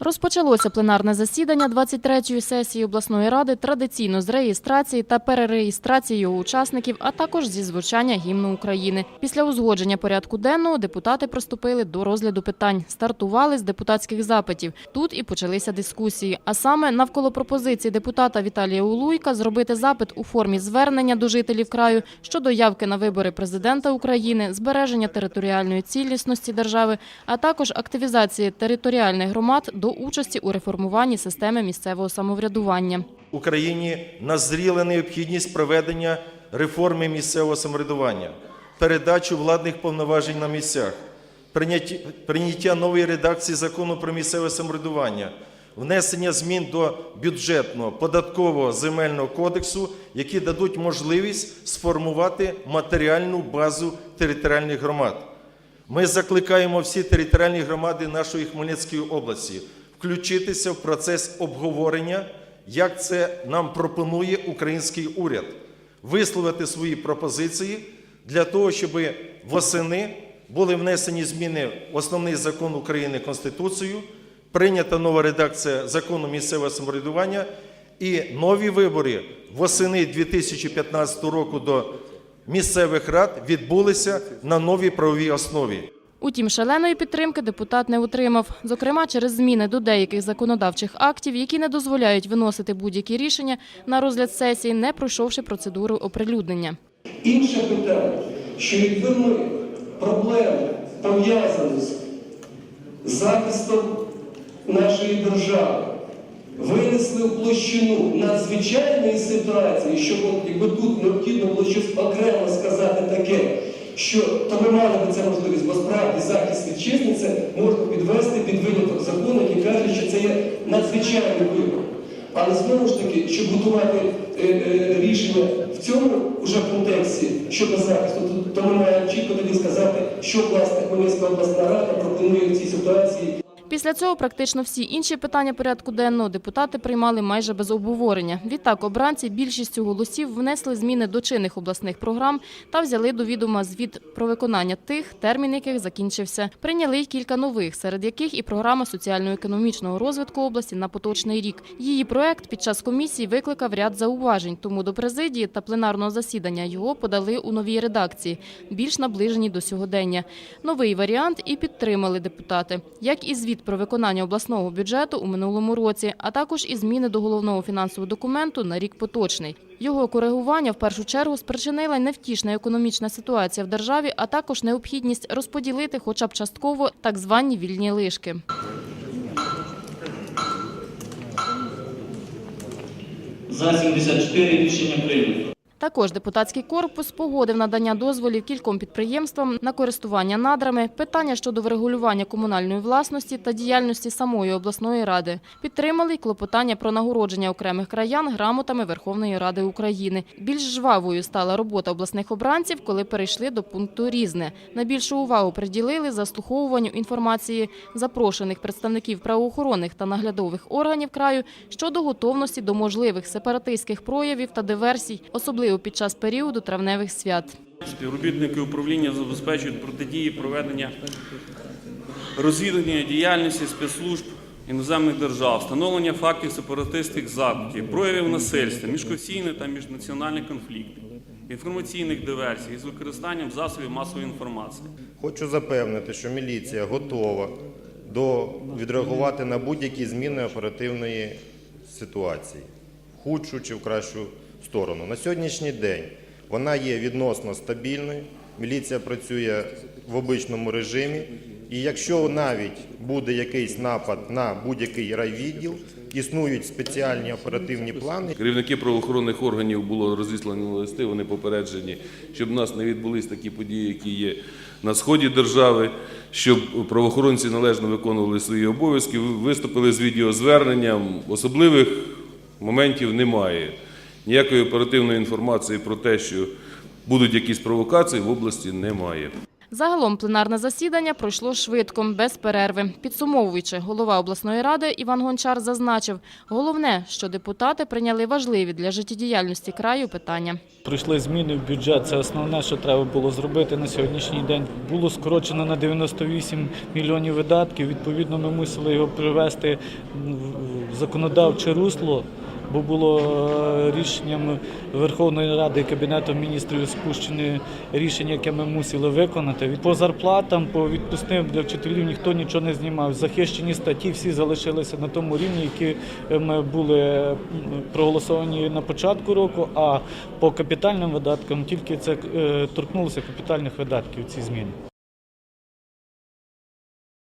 Розпочалося пленарне засідання 23-ї сесії обласної ради традиційно з реєстрації та перереєстрації його учасників, а також зі звучання гімну України. Після узгодження порядку денного депутати приступили до розгляду питань. Стартували з депутатських запитів. Тут і почалися дискусії. А саме навколо пропозиції депутата Віталія Улуйка зробити запит у формі звернення до жителів краю щодо явки на вибори президента України, збереження територіальної цілісності держави, а також активізації територіальних громад до участі у реформуванні системи місцевого самоврядування. Україні назріла необхідність проведення реформи місцевого самоврядування, передачу владних повноважень на місцях, прийняття нової редакції закону про місцеве самоврядування, внесення змін до бюджетного, податкового, земельного кодексу, які дадуть можливість сформувати матеріальну базу територіальних громад. Ми закликаємо всі територіальні громади нашої Хмельницької області включитися в процес обговорення, як це нам пропонує український уряд, висловити свої пропозиції для того, щоб восени були внесені зміни в основний закон України Конституцію, прийнята нова редакція закону місцевого самоврядування і нові вибори восени 2015 року до місцевих рад відбулися на новій правовій основі. Утім, шаленої підтримки депутат не отримав, зокрема через зміни до деяких законодавчих актів, які не дозволяють виносити будь-які рішення на розгляд сесії, не пройшовши процедуру оприлюднення. Інше питання, що якби ми проблеми пов'язані з захистом нашої держави винесли в площину надзвичайної ситуації, що якби тут необхідно було щось сказати таке, що то ми мали би це можливість, бо справді захист вітчизни це можна підвести під виняток закону, який каже, що це є надзвичайний вибор. Але знову ж таки, щоб готувати е, е, рішення в цьому вже контексті щодо захисту, то, то ми маємо чітко тоді сказати, що власне Хмельницька обласна рада пропонує в цій ситуації. Після цього практично всі інші питання порядку денного депутати приймали майже без обговорення. Відтак обранці більшістю голосів внесли зміни до чинних обласних програм та взяли до відома звіт про виконання тих, термін яких закінчився. Прийняли й кілька нових, серед яких і програма соціально-економічного розвитку області на поточний рік. Її проект під час комісії викликав ряд зауважень, тому до президії та пленарного засідання його подали у новій редакції, більш наближеній до сьогодення. Новий варіант і підтримали депутати, як і звіт про виконання обласного бюджету у минулому році, а також і зміни до головного фінансового документу на рік поточний. Його коригування в першу чергу спричинила невтішна економічна ситуація в державі, а також необхідність розподілити, хоча б частково, так звані вільні лишки. За 74 рішення прийнято. Також депутатський корпус погодив надання дозволів кільком підприємствам на користування надрами, питання щодо врегулювання комунальної власності та діяльності самої обласної ради. Підтримали й клопотання про нагородження окремих краян грамотами Верховної Ради України. Більш жвавою стала робота обласних обранців, коли перейшли до пункту різне. Найбільшу увагу приділили заслуховуванню інформації запрошених представників правоохоронних та наглядових органів краю щодо готовності до можливих сепаратистських проявів та диверсій, особливо під час періоду травневих свят. Співробітники управління забезпечують протидії проведення розвідування діяльності спецслужб іноземних держав, встановлення фактів сепаратистських заходів, проявів насильства, міжконфесійних та міжнаціональних конфліктів, інформаційних диверсій з використанням засобів масової інформації. Хочу запевнити, що міліція готова до відреагувати на будь-які зміни оперативної ситуації, в худшу чи в кращу сторону. На сьогоднішній день вона є відносно стабільною. Міліція працює в обичному режимі. І якщо навіть буде якийсь напад на будь-який райвідділ, існують спеціальні оперативні плани, Керівники правоохоронних органів було розіслані листи, вони попереджені, щоб в нас не відбулись такі події, які є на сході держави, щоб правоохоронці належно виконували свої обов'язки, виступили з відеозверненням. Особливих моментів немає. Ніякої оперативної інформації про те, що будуть якісь провокації в області немає. Загалом пленарне засідання пройшло швидко, без перерви. Підсумовуючи, голова обласної ради Іван Гончар зазначив, головне, що депутати прийняли важливі для життєдіяльності краю питання. Прийшли зміни в бюджет. Це основне, що треба було зробити на сьогоднішній день. Було скорочено на 98 мільйонів видатків. Відповідно, ми мусили його привести в законодавче русло. Бо було е, рішенням Верховної Ради і Кабінету міністрів спущене рішення, яке ми мусили виконати. По зарплатам, по відпускним для вчителів ніхто нічого не знімав. Захищені статті всі залишилися на тому рівні, які е, ми були проголосовані на початку року. А по капітальним видаткам тільки це е, торкнулося капітальних видатків ці зміни.